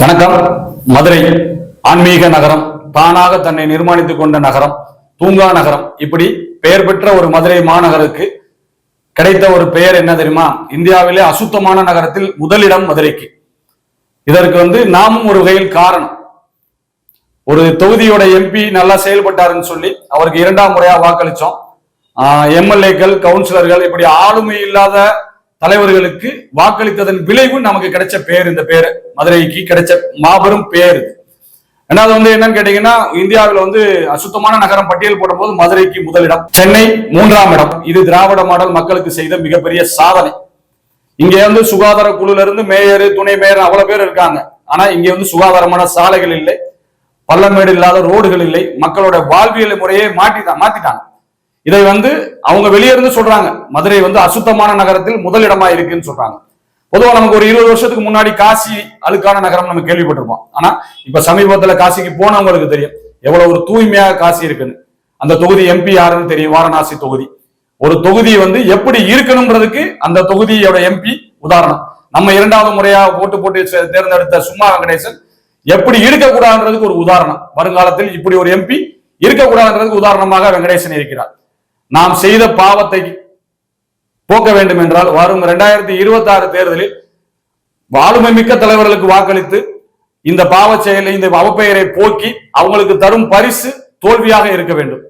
வணக்கம். மதுரை ஆன்மீக நகரம் தானாக தன்னை நிர்மாணித்துக் கொண்ட நகரம் தூங்கா நகரம். இப்படி பெயர் பெற்ற ஒரு மதுரை மாநகருக்கு கிடைத்த ஒரு பெயர் என்ன தெரியுமா? இந்தியாவிலே அசுத்தமான நகரத்தில் முதலிடம் மதுரைக்கு. இதற்கு வந்து நாமும் ஒரு வகையில் காரணம். ஒரு தொகுதியோட எம்பி நல்லா செயல்பட்டாருன்னு சொல்லி அவருக்கு இரண்டாம் முறையா வாக்களிச்சோம். எம்எல்ஏக்கள் கவுன்சிலர்கள் இப்படி ஆளுமை இல்லாத தலைவர்களுக்கு வாக்களித்ததன் விளைவு நமக்கு கிடைச்ச பேர் இந்த பேரு மதுரைக்கு கிடைச்ச மாபெரும் பேர் ரெண்டாவது வந்து என்னன்னு கேட்டீங்கன்னா இந்தியாவில் வந்து அசுத்தமான நகரம் பட்டியல் போடும்போது மதுரைக்கு முதலிடம் சென்னை மூன்றாம் இடம். இது திராவிட மாடல் மக்களுக்கு செய்த மிகப்பெரிய சாதனை. இங்க வந்து சுகாதார குழுல இருந்து மேயர் துணை மேயர் அவ்வளவு பேர் இருக்காங்க. ஆனா இங்க வந்து சுகாதாரமான சாலைகள் இல்லை. பள்ளமேடு இல்லாத ரோடுகள் இல்லை. மக்களோட வாழ்வியல் முறையே மாட்டிட்டாங்க மாத்திட்டாங்க. இதை வந்து அவங்க வெளியே இருந்து சொல்றாங்க. மதுரை வந்து அசுத்தமான நகரத்தில் முதலிடமா இருக்குன்னு சொல்றாங்க. பொதுவா நமக்கு ஒரு இருபது வருஷத்துக்கு முன்னாடி காசி அழுக்கான நகரம் நம்ம கேள்விப்பட்டிருப்போம். ஆனா இப்ப சமீபத்துல காசிக்கு போனவங்களுக்கு தெரியும். எவ்வளவு ஒரு தூய்மையாக காசி இருக்குன்னு. அந்த தொகுதி எம்பி யாருன்னு தெரியும்? வாரணாசி தொகுதி. ஒரு தொகுதி வந்து எப்படி இருக்கணும்ன்றதுக்கு அந்த தொகுதியோட எம்பி உதாரணம். நம்ம இரண்டாவது முறையா போட்டு போட்டு தேர்ந்தெடுத்த சும்மா வெங்கடேசன் எப்படி இருக்கக்கூடாதுன்றதுக்கு ஒரு உதாரணம். வருங்காலத்தில் இப்படி ஒரு எம்பி இருக்கக்கூடாதுன்றதுக்கு உதாரணமாக வெங்கடேசன் இருக்கிறார். நாம் செய்த பாவத்தை போக்க வேண்டும் என்றால் வரும் இரண்டாயிரத்தி இருபத்தி ஆறு தேர்தலில் ஆளுமை மிக்க தலைவர்களுக்கு வாக்களித்து இந்த பாவ செயலை இந்த அவப்பெயரை போக்கி அவங்களுக்கு தரும் பரிசு தோல்வியாக இருக்க வேண்டும்.